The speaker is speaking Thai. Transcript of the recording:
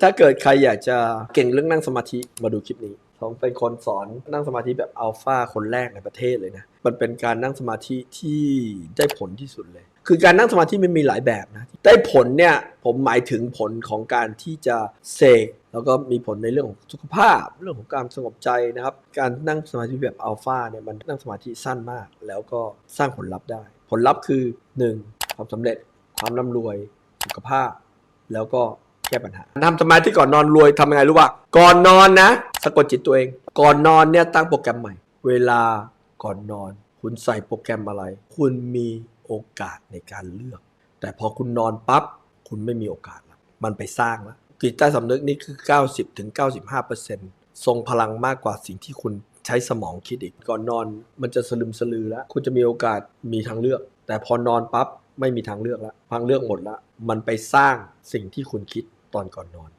ถ้าเกิดใครอยากจะเก่งเรื่องนั่งสมาธิมาดูคลิปนี้ผมเป็นคนสอนนั่งสมาธิแบบอัลฟาคนแรกในประเทศเลยนะ มันเป็นการนั่งสมาธิที่ได้ผลที่สุดเลย คือการนั่งสมาธิมันมีหลายแบบนะ ได้ผลเนี่ยผมหมายถึงผลของการที่จะเสกแล้วก็มีผลในเรื่องของสุขภาพ เรื่องของการสงบใจนะครับ การนั่งสมาธิแบบอัลฟาเนี่ยมันนั่งสมาธิสั้นมาก แล้วก็สร้างผลลัพธ์ได้ ผลลัพธ์คือ 1. ความสำเร็จ ความร่ำรวย สุขภาพ แล้วก็ แก้ปัญหาทำสมาธิก่อนนอนรวยทำยังไงรู้ป่ะก่อนนอนนะสะกดจิตตัวเอง ก่อนนอนเนี่ยตั้งโปรแกรมใหม่ เวลาก่อนนอน คุณใส่โปรแกรมอะไร คุณมีโอกาสในการเลือก แต่พอคุณนอนปั๊บคุณไม่มีโอกาสแล้วมันไปสร้างแล้วจิตใต้สำนึกนี่คือ 90ถึง95%ทรงพลังมากกว่าสิ่งที่คุณใช้สมองคิดอีกก่อนนอนมันจะสลึมสลือแล้ว คุณจะมีโอกาสมีทางเลือก แต่พอนอนปั๊บไม่มีทางเลือกแล้วทางเลือกหมดแล้วมันไปสร้างสิ่งที่คุณคิด ตอนก่อนนอน